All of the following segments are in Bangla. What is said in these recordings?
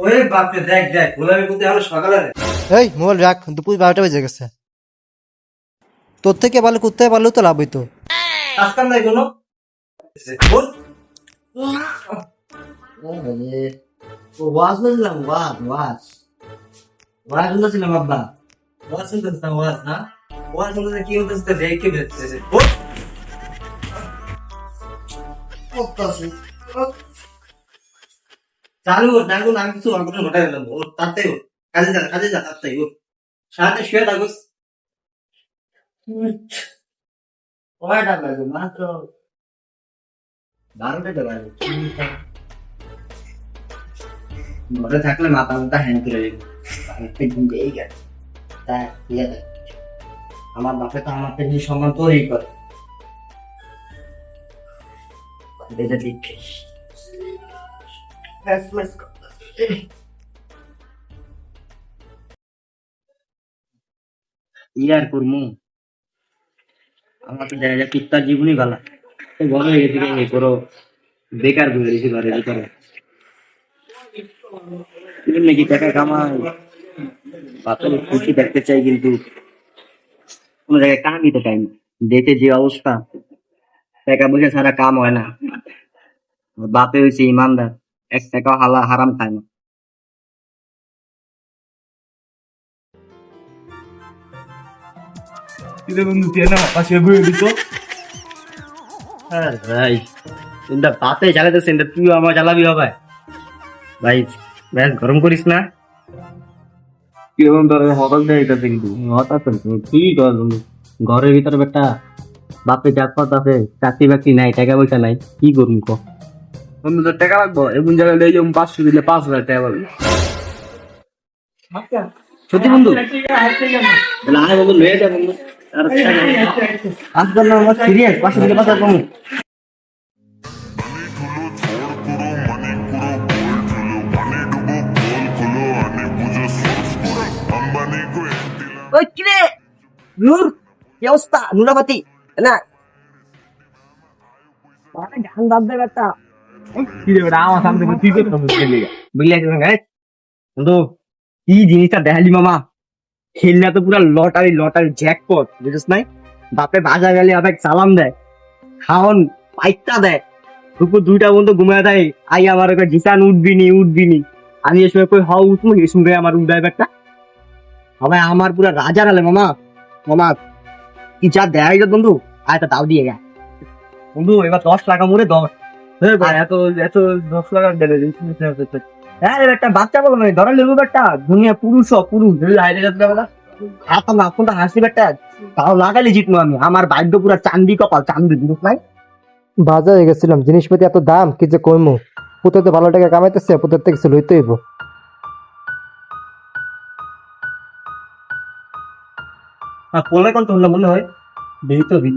ওরে বাপরে দেখ দেখ গোলামি করতে হলো সকালে এই মোবাইল রাখ দুপুর বারোটা বেজে গেছে। তোর থেকে ভালো করতে পারলেও তো লাভ হইতো কাজ কাম নাই কোনো ওয়াজ বললাম ওয়াজ ওয়াজ। ওয়াজ শুনতেছিলাম আব্বা। ওয়াজ শুনতেছিস ওয়াজ না? ওয়াজ শুনতেছিস কি না এখন আমি কিছু ঘটাই ওর ওর। কাজে যা কাজে যা ওর। শুয়ে থাকুস ঘরে থাকলে মাথা মাথা হ্যাং করে যাবে ঘুম পেয়ে গেছে। তাই ইয়ে। আমার বাপে তো আমার থেকে সম্মান তৈরি করে। এটা দেখে ইয়ার করমু আমার তো দেখা যায় কুত্তার জীবনই ভালো তো বড় হয়ে গেছে কি করো বেকার ঘুরে দিছি ঘরে ভিতরে তুমি নাকি টাকা কামাই বাপের খুশি দেখতে চাই কিন্তু কোনো জায়গায় কাম দিতে টাইম দেশে যে অবস্থা টাকা পয়সা ছাড়া কাম হয় না বাপে হয়েছে ইমানদার এক টাকা হালা হারাম খায় না। কিরে ভাই তুই আমার চালাবি হবে। ভাই গরম করিস না। তোর হঠাৎ দেয় এটা কিন্তু। হঠাৎ কি কর বন্ধু? ঘরের ভিতরে বেটা বাপে আছে চাকরি বাকরি নাই টাকা পয়সা নাই কি করুন ক? তোর টাকা লাগবো এমন জায়গায় লেগে যাব পাঁচশো দিলে পাঁচ হাজার টাকা পাবি। সত্যি বন্ধু? তাহলে লয়ে যা বন্ধু না আমার সিরিয়াস পাশে দিকে পাতা কম ওই কিরে নূর কি অবস্থা? নুরাবাতি না? গান বাদ দে কি জিনিসটা মামা? তো পুরা লটারি লটারি নাই? বাপে গেলে দুইটা বন্ধু দেয়। আমার একটা জিসান উঠবি নি উঠবি নি আমি এ কই, হাও, উঠবো এ সময় আমার উঠায় সবাই আমার পুরা রাজা গেলে মামা। মামা, কি যা দেয় বন্ধু? আয় তা তাও দিয়ে গেছে বন্ধু, এবার দশ টাকা মরে দশ। এত এত দশ টাকা দেবে হ্যাঁ একটা বাচ্চা বলো না ধরো লেবু একটা দুনিয়া পুরুষ পুরুষ হাইরে যাতে বেলা হাত না কোনটা হাসি বেটা তাও লাগালে জিতবো আমি। আমার ভাগ্য পুরা চান্দি কপাল চান্দি দিস নাই বাজারে গেছিলাম জিনিসপাতি এত দাম কি যে কইমু? পুতে তো ভালো টাকা কামাইতেছে পুতের থেকে কিছু লইতে হইব। আর কোলে কোন তোমরা মনে হয়? বেশি তো কি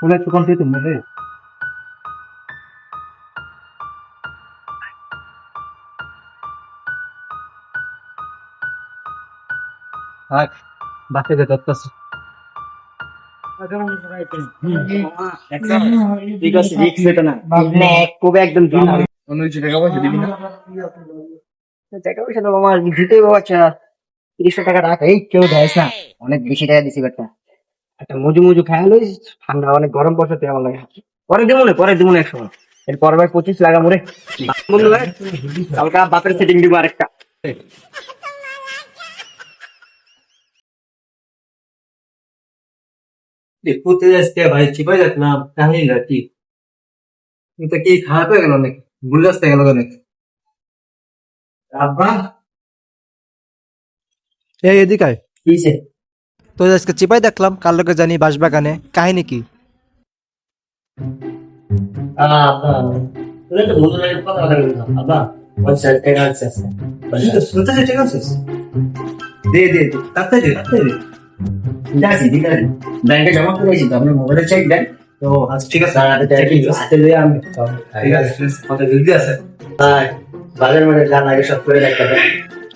কোলে তো কোন মনে হাক বাসে গে ঠিক আছে রিক্স এটা না। কবে একদম দিন অন্য কিছু টাকা পয়সা দিবি না। টাকা পয়সা তো মামা দিতে বাচ্চা। তিরিশশো টাকা রাখ এই কেউ দেয় না। অনেক বেশি টাকা দিছি বেটা। একটা মুজু মুজু লইস ঠান্ডা অনেক গরম পড়ছে আমার লাগে পরে দেবো না পরে দেবো না এক সময় এর পরে ভাই পঁচিশ লাগা মোরে বন্ধু ভাই কালকা বাপের সেটিং দিব আরেকটা। ভাই যাক না কি খারাপ হয়ে গেল নাকি ভুল রাস্তা গেল নাকি আব্বা এই এদিকে আয়। কিসে তো আজকে চিপাই দেখলাম কার লোকে জানি বাসবাগানে কাহিনী কি দে দে দে তাতে দে তাতে ঠিক আছে। ব্যাংকে জমা করেছি তো আপনি মোবাইলে চেক দেন। ও আচ্ছা ঠিক আছে হাতে আমি ঠিক আছে কত জলদি আছে। হ্যাঁ বাজার মানে যান আগে সব করে রাখতে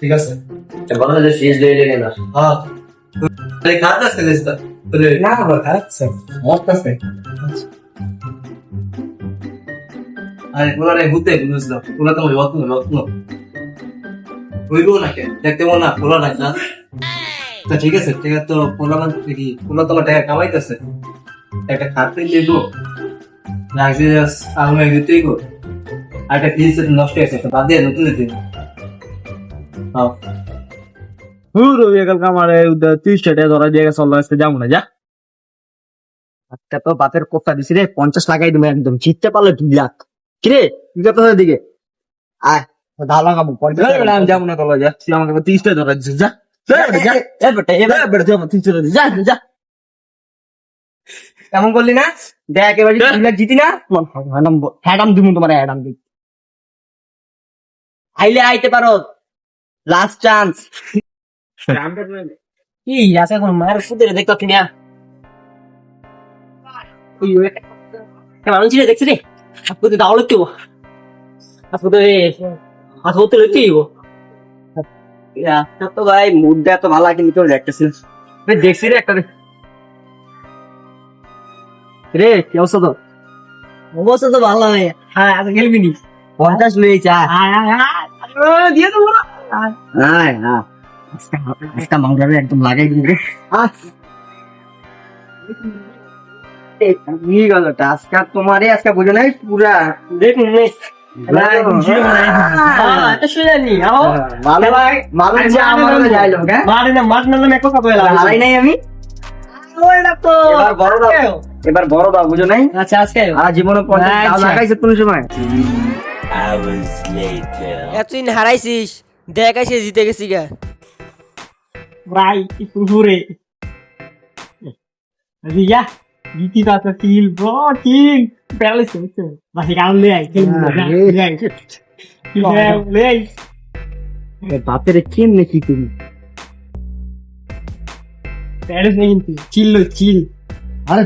ঠিক আছে। বলো যে ফিজ লয়ে নিয়ে না। হ্যাঁ। তুই আছে তুই না মস্ত আছে। আরে পুরো রে হুতে বুঝছ? না তো কেন দেখতে মন না নাই না? তো ঠিক আছে ঠিক আছে তো পোলা মানে কি টাকা কামাইতেছে। একটা খাতে দিব লাগছে আমি একদিতেই গো। আর একটা ফ্রিজ নষ্ট হয়েছে তো বাদ দিয়ে নতুন দিতে হ্যাঁ। রবি কালকে আমার ধরা যাব না যা। একটা তো বাপের কোফা দিছি রে পঞ্চাশ লাগাই দিবে একদম জিততে পারলে দুই লাখ। কিরে তুই কত দিকে আয় পঞ্চাশ যাব না তলা যা। তুই আমাকে ধরা দিছিস যা। কেমন করলি না? দেখ এবার দুই জিতি না? হ্যাডাম দিব তোমার হ্যাডাম দিব আইলে আইতে পারো। লাস্ট চান্স কি আছে এখন মায়ের সুদের দেখতো কিনা মানুষ দেখছি রে? আপনি তো দাও লিখতে আপনি তো হাত হতে লিখতে তো ভাই মুডটা এত ভালো কিন্তু কেউ দেখতেছিল দেখছি রে একটা রে। রে কি অবস্থা তো অবস্থা তো ভালো নয় হ্যাঁ আজ খেলবি নি? পঞ্চাশ লয়েছে দিয়ে দেবো হ্যাঁ হ্যাঁ আজকে আজকে একদম লাগাই দিবি রে। কি গেল আজকে তোমারে আজকে বুঝে নাই পুরা। দেখুন। এবার বড় নাই আজকে আর জীবনে। লাগাইছে কোন সময় এতদিন হারাইছিস দেখ জিতে গেছি গা ভাই পুকুরে রিয়া পাতা তিল ব্রো তিল প্যালেস হচ্ছে বাসি কারণ লে আই খেল লে আই বাপের কেমনে কি তুমি প্যালেস নেই কিন্তু চিল না